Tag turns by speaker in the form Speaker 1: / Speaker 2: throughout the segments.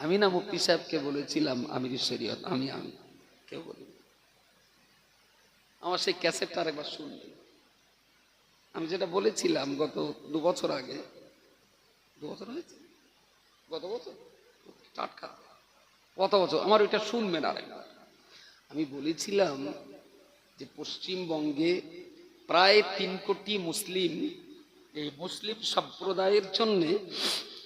Speaker 1: আমি না মুফতি সাহেবকে বলেছিলাম আমির শরীয়ত, আমি আমি, কেউ বলি আমার সেই ক্যাসেটটা আরেকবার শুনবে। আমি যেটা বলেছিলাম গত দু বছর আগে, দু বছর হয়েছে? গত বছর? টাটকা। কত বছর, আমার ওইটা শুনবেন আরেকবার। আমি বলেছিলাম যে পশ্চিমবঙ্গে প্রায় তিন কোটি মুসলিম, এই মুসলিম সম্প্রদায়ের জন্যে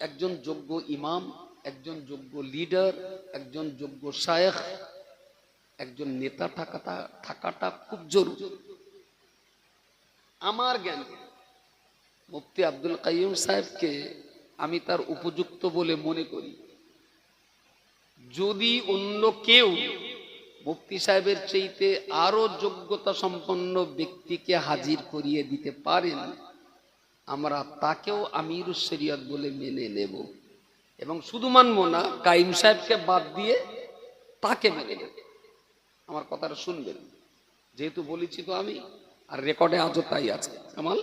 Speaker 1: একজন যোগ্য ইমাম একজন যোগ্য লিডার একজন যোগ্য শায়েখ, একজন নেতা থাকাটা থাকাটা খুব জরুরি। আমার জ্ঞান, মুফতি আব্দুল কাইম সাহেবকে আমি তার উপযুক্ত বলে মনে করি। যদি অন্য কেউ মুফতি সাহেবের চাইতে আরও যোগ্যতা সম্পন্ন ব্যক্তিকে হাজির করিয়ে দিতে পারেন, আমরা তাকেও আমির শরিয়ত বলে মেনে নেব। এবং শুধু মানবো না, কাইম সাহেবকে বাদ দিয়ে তাকে মেনে নেব আমার কথাটা শুনবেন। যেহেতু বলেছি তো আমি, আর রেকর্ডে আজও তাই আছে। কামাল,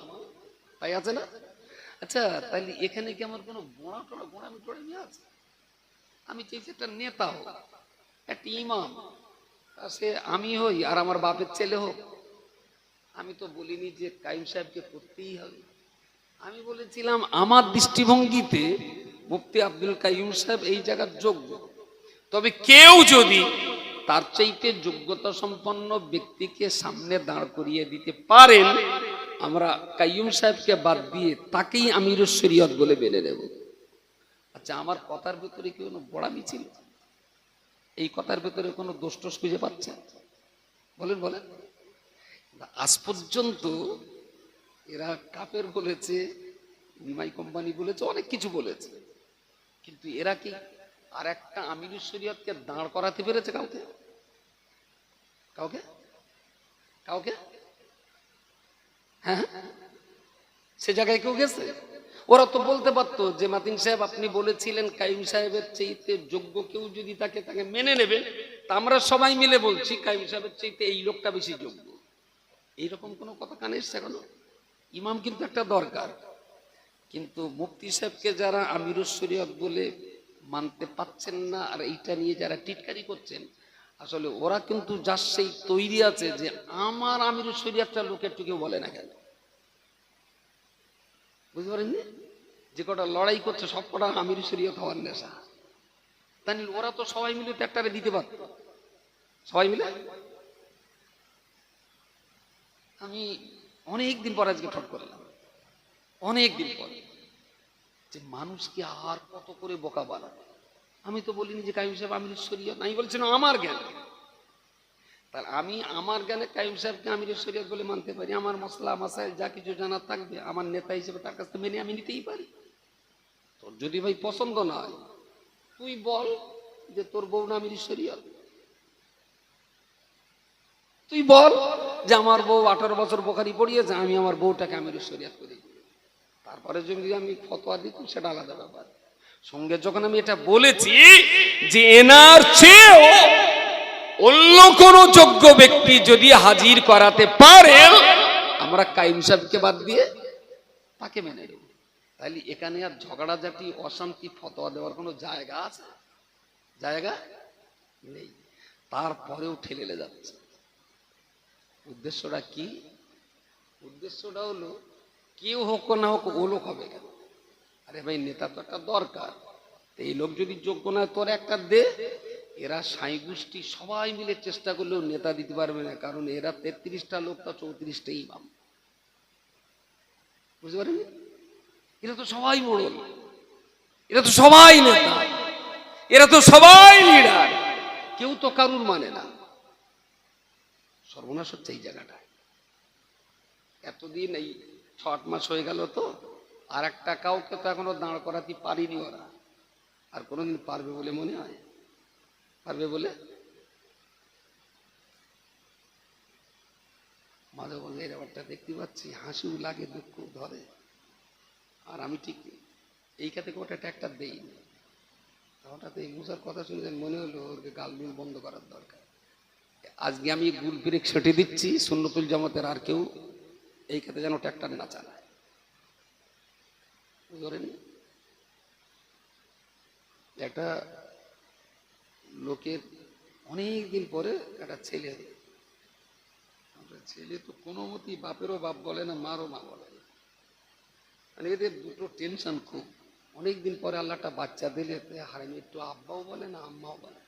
Speaker 1: তাই আছে না? আচ্ছা তাইলে এখানে কি আমার কোনো গোড়া টোড়া গোড়ামি টোড়ামি আছে? আমি চাইছি একটা নেতা হোক, একটা ইমাম। সে আমি হই, আর আমার বাপের ছেলে হোক। আমি তো বলিনি যে কাইম সাহেবকে করতেই হবে। আমি বলেছিলাম, আমার দৃষ্টিভঙ্গিতে মুফতি আব্দুল কাইম সাহেব এই জায়গার যোগ্য। তবে কেউ যদি তার চাইতে যোগ্যতা সম্পন্ন ব্যক্তিকে সামনে দাঁড় করিয়ে দিতে পারেন, আমরা কাইয়ুম সাহেবকে বাদ দিয়ে তাকেই আমির শরীয়ত বলে মেনে নেব। আচ্ছা আমার কথার ভেতরে কি কোনো বড়ামি ছিল? এই কথার ভেতরে কোনো দোষ খুঁজে পাচ্ছেন বলেন বলেন। আজ পর্যন্ত এরা কাপের বলেছে, নিমাই কোম্পানি বলেছে, অনেক কিছু বলেছে। কিন্তু এরা কি আর একটা আমির শরীয়তকে দাঁড় করাতে পেরেছে কাউকে? কাউকে? কাউকে? হ্যাঁ? সে জায়গায় কেউ গেছে? ওরা তো বলতে পারতো যে মাতিন সাহেব আপনি বলেছিলেন কাইম সাহেবের চাইতে যোগ্য কেউ যদি তাকে তাকে মেনে নেবে, তা আমরা সবাই মিলে বলছি কাইম সাহেবের চাইতে এই লোকটা বেশি যোগ্য। এইরকম কোনো কথা কানে এসছে এখনও? ইমাম কিন্তু একটা দরকার। কিন্তু মুফতি সাহেবকে যারা আমিরুস বলে মানতে পাচ্ছেন না আর এইটা নিয়ে যারা টিটকারি করছেন, আসলে ওরা কিন্তু যার সেই তৈরি আছে যে আমার আমিরুস লোকের টুকে বলে না কেন? বুঝতে পারেননি? যে কটা লড়াই করছে, সব কটা আমির হওয়ার নেশা। তাই ওরা তো সবাই মিলে তো একটারে দিতে পারত। সবাই মিলে? আমি অনেক দিন পর আজকে ঠট করলাম। অনেক দিন পর। যে মানুষকে আর কত করে বোকা বানাবে? আমি তো বলিনি যে কাইম সাহেব আমির শরীয়ত। আমি বলছিলাম আমার জ্ঞান। তাহলে আমি আমার জ্ঞানে কাইম সাহেবকে আমির শরীয়ত বলে মানতে পারি। আমার মশলা, মাসাইল, যা কিছু জানা থাকবে, আমার নেতা হিসেবে তার কাছ থেকে মেনে আমি নিতেই পারি। তোর যদি ভাই পছন্দ না হয়, তুই বল যে তোর বউ না আমির শরীয়ত। তুই বল যে আমার বউ আঠারো বছর বোখারি পড়িয়েছে, আমি আমার বউটাকে আমির শরিয়াত করি তারপরে যদি আমি ফতোয়া দিতাম সেটা আলাদা ব্যাপার। সঙ্গে যখন আমি এটা বলেছি যে এনার চেয়েও অন্য কোন যোগ্য ব্যক্তি যদি হাজির করাতে পারে, আমরা কাইম সাহেবকে বাদ দিয়ে তাকে মেনে নেব। তাহলে এখানে আর ঝগড়াঝাটি, অশান্তি, ফতোয়া দেওয়ার কোনো জায়গা আছে? জায়গা নেই। তারপরেও ঠেলে যাচ্ছে। উদ্দেশ্যটা কি? উদ্দেশ্যটা হলো কেউ হোক না হোক ও লোক হবে কেন? আরে ভাই, নেতা তো একটা দরকার। এই লোক যদি যোগ্য না তোর একটা দে। এরা সাই গোষ্ঠী সবাই মিলে চেষ্টা করলেও নেতা দিতে পারবে না, কারণ এরা তেত্রিশটা লোক, তা চৌত্রিশটা ইমাম বুঝতে পারেন? এরা তো সবাই মোড়ল এরা তো সবাই নেতা। এরা তো সবাই লিডার। কেউ তো কারুর মানে না। সর্বনাশ হচ্ছে এই জায়গাটায়। এতদিন এই ছ আট মাস হয়ে গেল তো, আর একটা কাউকে তো এখনও দাঁড় করাতে পারিনি ওরা। আর কোনোদিন পারবে বলে মনে হয়? পারবে বলে? মাঝে মাঝে এই ব্যাপারটা দেখতে পাচ্ছি হাসিও লাগে, দুঃখ ধরে। আর আমি ঠিক এই খাতে ওটা ট্যাক্টার দেইনি হঠাৎ এই মুসার কথা শুনে মনে হলো ওকে গালগুল বন্ধ করার দরকার। আজকে আমি গুল ব্রেক সেটে দিচ্ছি, সুন্নতুল জামাতের আর কেউ এই ক্ষেত্রে যেন ট্র্যাক্টর না চালায় পারেন একটা লোকের অনেক দিন পরে একটা ছেলে। ছেলে তো কোনো মতেই বাপেরও বাপ বলে না, মারও মা বলে না মানে এদের দুটো টেনশন খুব অনেক দিন পরে আল্লাহটা বাচ্চা দিলে হারামি, একটু আব্বাও বলে না, আম্মাও বলে।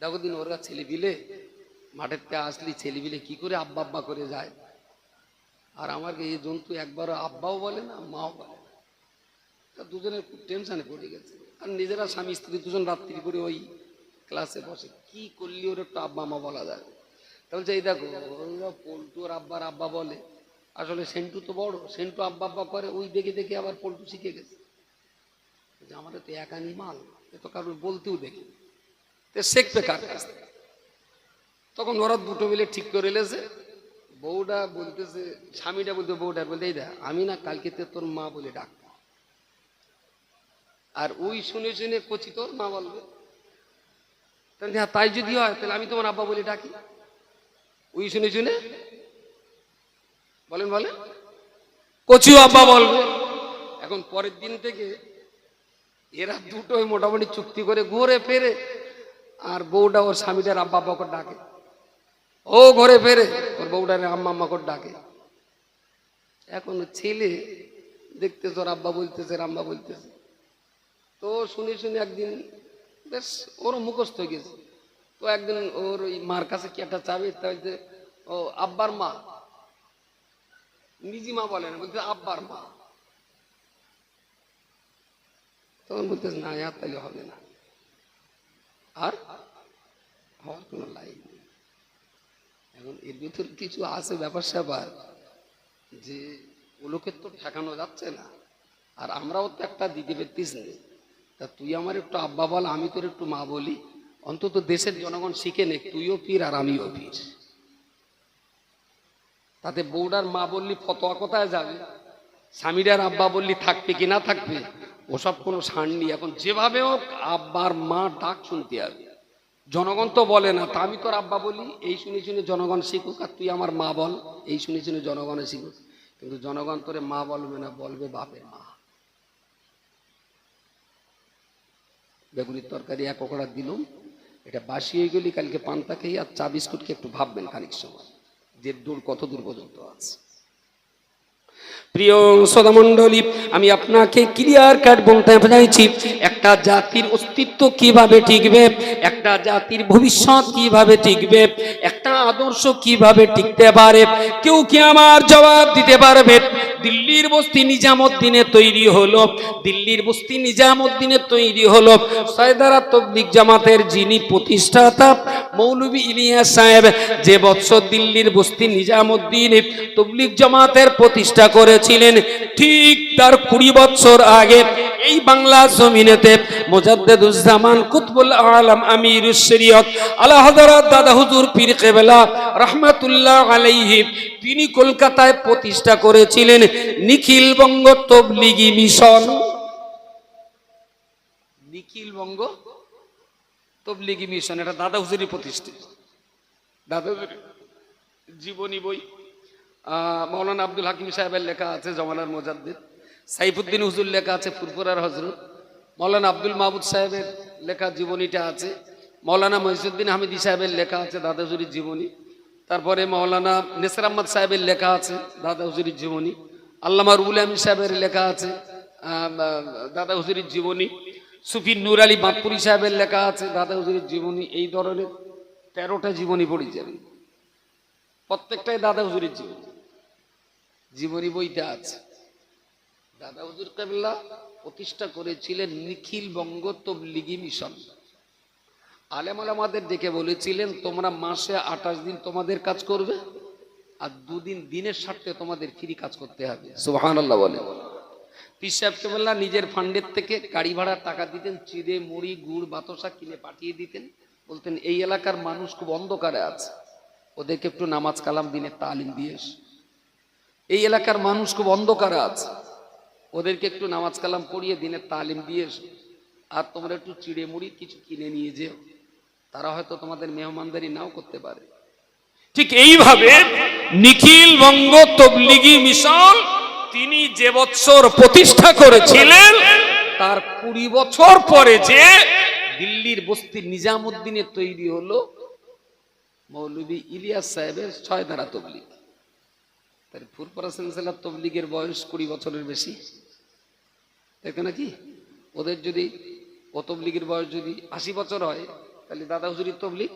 Speaker 1: দেখো দিন ওরা ছেলে বিলে মাঠের থেকে আসলি ছেলে বিলে কি করে আব্বা আব্বা করে যায়? আর আমাকে এই জন্তু একবারও আব্বাও বলে না মাও বলে না। তা দুজনের খুব টেনশনে পড়ে গেছে। আর নিজেরা স্বামী স্ত্রী দুজন রাত্রি করে ওই ক্লাসে বসে। কি করলি ওর একটু আব্বা মা বলা যায়? তা বলছে এই দেখো পল্টু ওর আব্বার আব্বা বলে। আসলে সেন্টু তো বড় সেন্টু আব্বা আব্বা করে ওই দেখে দেখে আবার পল্টু শিখে গেছে। বলছে, আমাদের তো একানি মাল এ তো কারোর বলতেও দেখি তো শেখবে কার কাছ থেকে? তখন ওরা দুটো মিলে ঠিক করে এলেছে বউটা বলতেছে স্বামীটা বলতে বউটা বলতে, এই দেখ, আমি না কালকে তোর মা বলে ডাক আর ওই শুনে শুনে কচি তোর মা বলবে। হ্যাঁ তাই যদি হয়, তাহলে আমি তোমার আব্বা বলে ডাকি। ওই শুনে শুনে বলেন বলেন। কচিও আব্বা বলবে। এখন পরের দিন থেকে এরা দুটোই মোটামুটি চুক্তি করে ঘুরে ফেরে, আর বউটা ওর স্বামীটার আব্বা আব্বা করে ডাকে। ও ঘরে ফেরে। ওর বউটার আম্মা আম্মা করে ডাকে। এখন ছেলে দেখতেছে, ওর আব্বা বলতেছে রাম্বা বলতেছে। তো শুনে শুনে একদিন বেশ ওরও মুখস্থ হয়ে গেছে। তো একদিন ওর ওই মার কাছে কি একটা চাবি যে, ও আব্বার মা। নিজি মা বলে না বলতে আব্বার মা। তখন বলতেছে, না আর তাহলে হবে না। আর হওয়ার কোনো লাইন এখন এর ভিতর কিছু আছে ব্যাপার স্যাপার যে ওলোকে তো ঠেকানো যাচ্ছে না। আর আমরাও তো একটা দিতে পারতিস না তা তুই আমার একটু আব্বা বল, আমি তোর একটু মা বলি। অন্তত দেশের জনগণ শিখে নে তুইও পীর আর আমিও পীর। তাতে বৌডার মা বললি ফতোয়া কোথায় যাবে? স্বামীরার আব্বা বললি থাকবে কি না থাকবে? ওসব কোনো সার নেই এখন যেভাবে হোক আব্বার মা ডাক শুনতে হবে। জনগণ তো বলে না, তা আমি তোর আব্বা বলি, এই শুনে শুনে জনগণ শিখুক আর তুই আমার মা বল, এই শুনে শুনে জনগণে শিখুক। কিন্তু জনগণ তোরে মা বলবে না, বলবে বাপের মা। বেগুনির তরকারি এক ওকড়া দিলুম, এটা বাসি হয়ে গেলি কালকে পান্তা খেয়ে আর চা বিস্কুটকে একটু ভাববেন খানিক সময়। যে দূর কত দূর পর্যন্ত আছে। প্রিয় সদামণ্ডলী, আমি আপনাকে ক্লিয়ার কাট বলতে চাইছি, একটা জাতির অস্তিত্ব কীভাবে টিকবে, একটা জাতির ভবিষ্যৎ কীভাবে টিকবে, একটা আদর্শ কীভাবে টিকতে পারে, কেউ কি আমার জবাব দিতে পারবে? দিল্লির বস্তি নিজামুদ্দিনে তৈরি হলো। দিল্লির বস্তি নিজামুদ্দিনে তৈরি হলো। সয়দারা তবলিক জামাতের যিনি প্রতিষ্ঠাতা মৌলভী ইলিয়াস সাহেব, যে বৎসর দিল্লির বস্তি নিজামুদ্দিন তবলিক জামাতের প্রতিষ্ঠা করেছিলেন, ঠিক তার কুড়ি বৎসর আগে এই বাংলা জমিনেতে মোজাদ্দেদুজ্জামান কুতবুল আলম আমির শরীয়ত আল্লাহ দাদা হুজুর পীর কেবলা রহমাতুল্লাহ আলাইহি, তিনি কলকাতায় প্রতিষ্ঠা করেছিলেন নিখিল বঙ্গ তবলিগি মিশন। নিখিল বঙ্গ তবলিগি মিশন, এটা দাদা হুজুরি প্রতিষ্ঠিত। দাদা জীবনী বই। মৌলানা আব্দুল হাকিম সাহেবের লেখা আছে জমানার মোজাদ্দিদ। সাইফুদ্দিন হুজুর লেখা আছে ফুরফুরার হজরত। মৌলানা আব্দুল মাহমুদ সাহেবের লেখা জীবনীটা আছে। মৌলানা মহিসুদ্দিন হামিদি সাহেবের লেখা আছে দাদা হুজুরির জীবনী। তারপরে মৌলানা নেসর আহমদ সাহেবের লেখা আছে দাদা হুজুরির জীবনী। আল্লামা রুল আমিন সাহেবের লেখা আছে দাদা হুজুরির জীবনী। সুফি নুর আলী বাঁকুড়ি সাহেবের লেখা আছে দাদা হুজুরির জীবনী। এই ধরনের তেরোটা জীবনী পড়ে যাবেন প্রত্যেকটাই দাদা হুজুরের জীবনী। জীবনী বইটা আছে। দাদা হুজুর কাবিল্লা প্রতিষ্ঠা করেছিলেন নিখিল বঙ্গ তবলিগি মিশন। আলেম আলামাদের ডেকে বলেছিলেন, তোমরা মাসে আঠাশ দিন তোমাদের কাজ করবে আর দুদিন দিনের স্বার্থে তোমাদের ফ্রি কাজ করতে হবে। সুহান আল্লাহ বলে। পীর সাহেব কেবল্লা নিজের ফান্ডের থেকে গাড়ি ভাড়ার টাকা দিতেন, চিড়ে, মুড়ি, গুড়, বাতাসা কিনে পাঠিয়ে দিতেন। বলতেন, এই এলাকার মানুষ খুব অন্ধকারে আছে। ওদেরকে একটু নামাজ কালাম দিনে তালিম দিয়ে। এই এলাকার মানুষ খুব অন্ধকারে আছে। ওদেরকে একটু নামাজ কালাম পড়িয়ে দিনের তালিম দিয়ে এসো। আর তোমরা একটু চিড়ে মুড়ি কিছু কিনে নিয়ে যেও। তারা হয়তো তোমাদের মেহমানদারি নাও করতে পারে।
Speaker 2: ঠিক এইভাবে নিখিল বঙ্গ তবলিগি মিশন তিনি যে বৎসর প্রতিষ্ঠা করেছিলেন, তার কুড়ি বছর পরে যে
Speaker 1: দিল্লির বস্তি নিজামুদ্দিনের তৈরি হলো, মৌলবী ইলিয়াস সাহেবের ছয় ধারা তবলিগ। তার ফুরপরা সিলসিলার তবলিগের বয়স কুড়ি বছরের বেশি। দেখে নাকি? ওদের যদি ও তবলিগের বয়স যদি আশি বছর হয়, তাহলে দাদা হুজুরির তবলিগ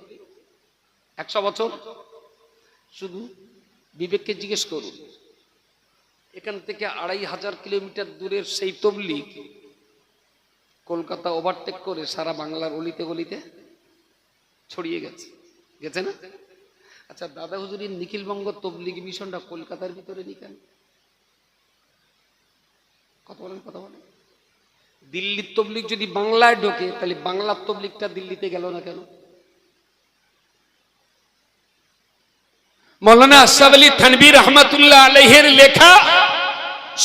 Speaker 1: একশো বছর। শুধু বিবেককে জিজ্ঞেস করুন, এখান থেকে আড়াই হাজার কিলোমিটার দূরের সেই তবলিগ কলকাতা ওভারটেক করে সারা বাংলার অলিতে গলিতে ছড়িয়ে গেছে। গেছে না? আচ্ছা দাদা হুজুরির নিখিলবঙ্গ তবলিগ মিশনটা কলকাতার ভিতরে নি কেন? কথা বলেন কথা বলেন। দিল্লির তবলিগ যদি বাংলায় ঢোকে, তাহলে বাংলার তবলিগটা দিল্লিতে গেল না কেন?
Speaker 2: মৌলানা আশরাফ আলী থানবী রহমতুল্লাহ আলহের লেখা,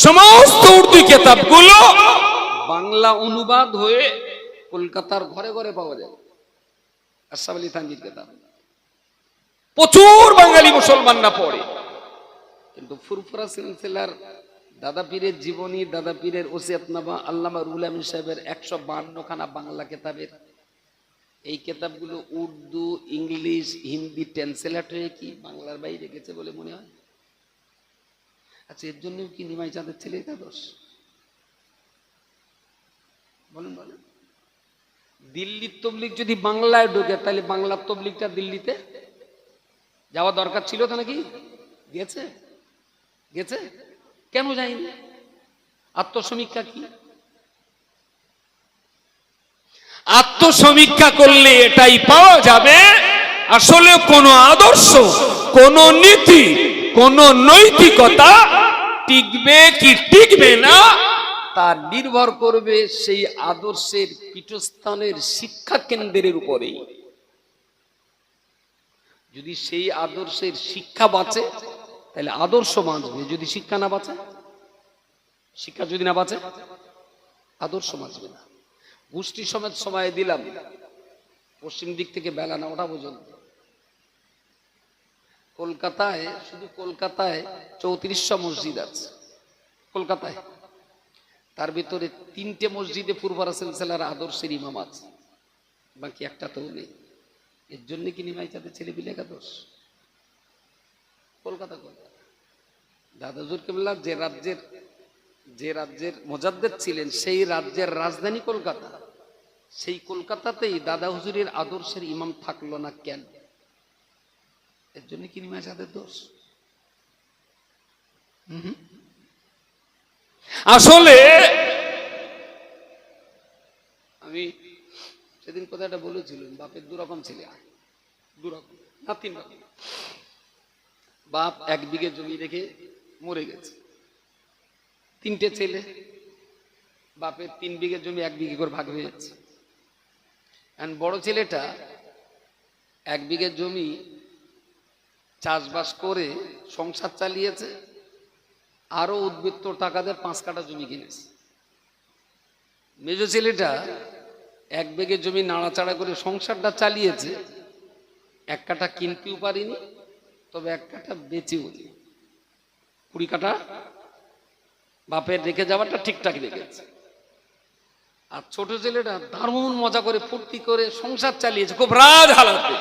Speaker 2: সমস্ত উর্দু কিতাবগুলো
Speaker 1: বাংলা অনুবাদ হয়ে কলকাতার ঘরে ঘরে পাওয়া যায়। আশরাফ আলী থানবির কেতাব।
Speaker 2: প্রচুর বাঙালি মুসলমানরা পড়ে,
Speaker 1: কিন্তু ফুরফুরা সিলসিলার দাদা পীরের জীবনী, দাদা পীরের ওসিয়াতনামা আল্লামা রুল আমিন সাহেবের একশো বান্নখানা বাংলা কেতাবের। এই কেতাবগুলো উর্দু, ইংলিশ, হিন্দি ট্রান্সলেট হয়ে কি বাংলার বাইরে গেছে বলে মনে হয়? আচ্ছা এর জন্য কি নিমাই চাঁদের ছেলে একাদশ বলেন বলেন। দিল্লির তবলিক যদি বাংলায় ঢোকে, তাহলে বাংলার তবলিকটা দিল্লিতে? যাওয়া দরকার ছিল তো নাকি? গেছে? গেছে? কেন যায়নি? আত্মসমীক্ষা কি?
Speaker 2: আত্মসমীক্ষা করলে এটাই পাওয়া যাবে আসলে কোন আদর্শ, কোন নীতি, কোন নৈতিকতা টিকবে কি টিকবে না
Speaker 1: তা নির্ভর করবে সেই আদর্শের পীঠস্থানের শিক্ষা কেন্দ্রের উপরেই। যদি সেই আদর্শের শিক্ষা বাঁচে তাহলে আদর্শ বাঁচবে যদি শিক্ষা না বাঁচে, শিক্ষা যদি না বাঁচে আদর্শ বাঁচবে না। গোষ্ঠী সমেত সময় দিলাম, পশ্চিম দিক থেকে বেলা নটা পর্যন্ত। কলকাতায়, শুধু কলকাতায় চৌত্রিশশো মসজিদ আছে। কলকাতায়। তার ভিতরে তিনটে মসজিদে পূর্বারা সিলসিলার আদর্শের ইমাম আছে। বাকি একটা তো নেই। এর জন্য কি নিমাই চাঁদের ছেলে বিলে একাদশ? কলকাতা কলকাতা দাদাজুর কেবলা যে রাজ্যের যে রাজ্যের মোজাদ্দেদ ছিলেন, সেই রাজ্যের রাজধানী কলকাতা। সেই কলকাতাতেই দাদা হুজুরের আদর্শের ইমাম থাকল না কেন? এর জন্য কি নিমাই চাঁদের দোষ।
Speaker 2: আসলে
Speaker 1: আমি সেদিন কোথায় একটা বলেছিলাম, বাপের দু রকম ছেলে। দু রকম না তিন রকম বাপ এক বিঘে জমি রেখে মরে গেছে। তিনটে ছেলে, বাপের তিন বিঘে জমি এক বিঘে করে ভাগ হয়ে যাচ্ছে। আর বড় ছেলেটা এক বিঘে জমি চাষবাস করে সংসার চালিয়েছে আরও উদ্বৃত্ত টাকা দিয়ে পাঁচ কাটা জমি কিনেছে। মেজ ছেলেটা এক বেগে জমি নাড়াচাড়া করে সংসারটা চালিয়েছে, এক কাঠা কিনতেও পারিনি তবে এক কাঠা বেচেও নি কুড়ি কাঠা? বাপের রেখে যাওয়াটা ঠিকঠাক রেখেছে। আর ছোট ছেলেটা দারুণ মজা করে ফুর্তি করে সংসার চালিয়েছে। খুব রাজ হালাতে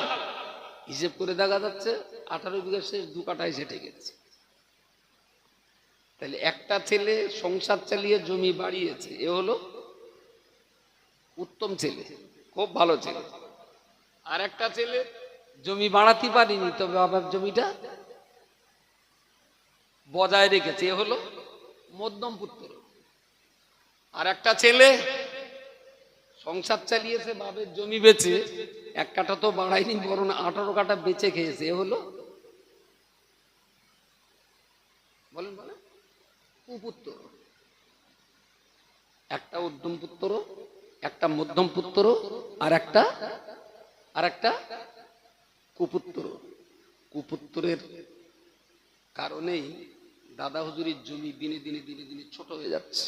Speaker 1: হিসেব করে দেখা যাচ্ছে আঠারো বিঘা শেষ দু কাঠায় সেটে গেছে। তাহলে একটা ছেলে সংসার চালিয়ে জমি বাড়িয়েছে, এ হলো উত্তম ছেলে, খুব ভালো ছেলে। আর একটা ছেলে জমি বাড়াতে পারিনি, তবে বাবার জমিটা বজায় রেখেছে, এ হলো মধ্যম পুত্র। আর একটা ছেলে সংসার চালিয়েছে বাবের জমি বেচে, এক কাঠা তো বাড়ায়নি, বরং আঠারো কাটা বেচে খেয়েছে, এ হলো বলেন বলেন, কুপুত্র। একটা উদ্যম পুত্র, একটা মধ্যম পুত্র, আর একটা আর একটা কুপুত্র কুপুত্রের কারণেই দাদা হুজুরির জমি দিনে দিনে দিনে দিনে ছোট হয়ে যাচ্ছে।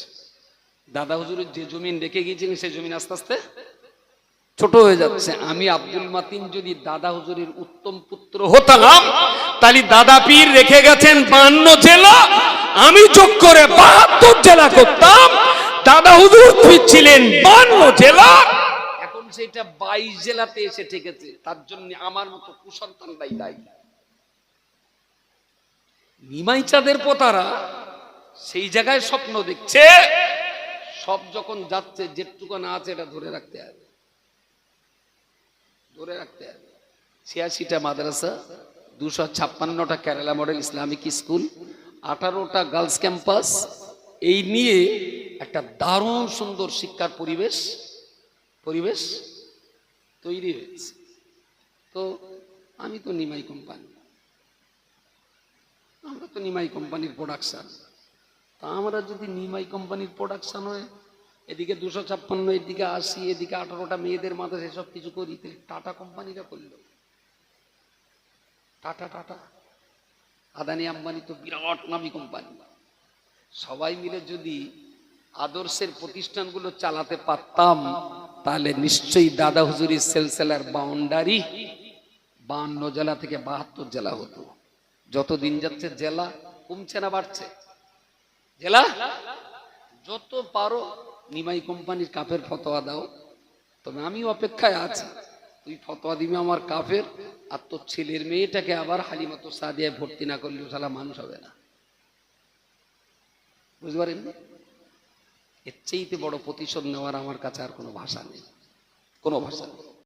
Speaker 1: দাদা হুজুরের যে জমিন রেখে গিয়েছিলেন, সেই জমিন আস্তে আস্তে ছোট হয়ে যাচ্ছে। আমি আব্দুল মাতিন যদি দাদা হুজুরের উত্তম পুত্র হতাম,
Speaker 2: তাহলে দাদা পীর রেখে গেছেন বান্ন জেলা। আমি চোখ করে বাহাত্তর জেলা করতাম। দাদা হুজুর ছিলেন বান্ন জেলা।
Speaker 1: এটা বাইশ জেলাতে এসে ঠেকেছে, তার জন্য আমার মতো কুসন্তানটাই দায়ী। নিমাই চাঁদের পোতারা সেই জায়গায় স্বপ্ন দেখছে, সব যখন যাচ্ছে, যেটুকু না আছে এটা ধরে রাখতে হবে। ধরে রাখতে হবে। ছিয়াশিটা মাদ্রাসা, দুশো ছাপ্পান্নটা কেরালা মডেল ইসলামিক স্কুল, আঠারোটা গার্লস ক্যাম্পাস। এই নিয়ে একটা দারুণ সুন্দর শিক্ষার পরিবেশ পরিবেশ তৈরি হয়েছে। তো আমি তো নিমাই কোম্পানি। আমরা তো নিমাই কোম্পানির প্রোডাকশন তা আমরা যদি নিমাই কোম্পানির প্রোডাকশন হয় এদিকে দুশো ছাপ্পান্ন, এদিকে আশি, এদিকে আঠারোটা মেয়েদের মাথায় সেসব কিছু করি তাহলে টাটা কোম্পানিরা করল। Tata tata. আদানি আম্বানি তো বিরাট নামি কোম্পানি। সবাই মিলে যদি আদর্শের প্রতিষ্ঠানগুলো চালাতে পারতাম তাহলে নিশ্চয়ই দাদা হুজুরি সেলসেলার বাউন্ডারি বাহান্ন জেলা থেকে বাহাত্তর জেলা হতো। যত দিন যাচ্ছে জেলা কমছে না বাড়ছে। জেলা? যত পারো নিমাই কোম্পানির কাপের ফতোয়া দাও। তবে আমি অপেক্ষায় আছি। তুই ফতোয়া দিবি আমার কাফের, আর তোর ছেলের মেয়েটাকে আবার হালিমাতো সাদিয়ায় ভর্তি না করলেও সালা মানুষ হবে না। বুঝতে পারেন এর চেয়েতে বড় প্রতিশোধ নেওয়ার আমার কাছে আর কোনো ভাষা নেই। কোনো ভাষা নেই।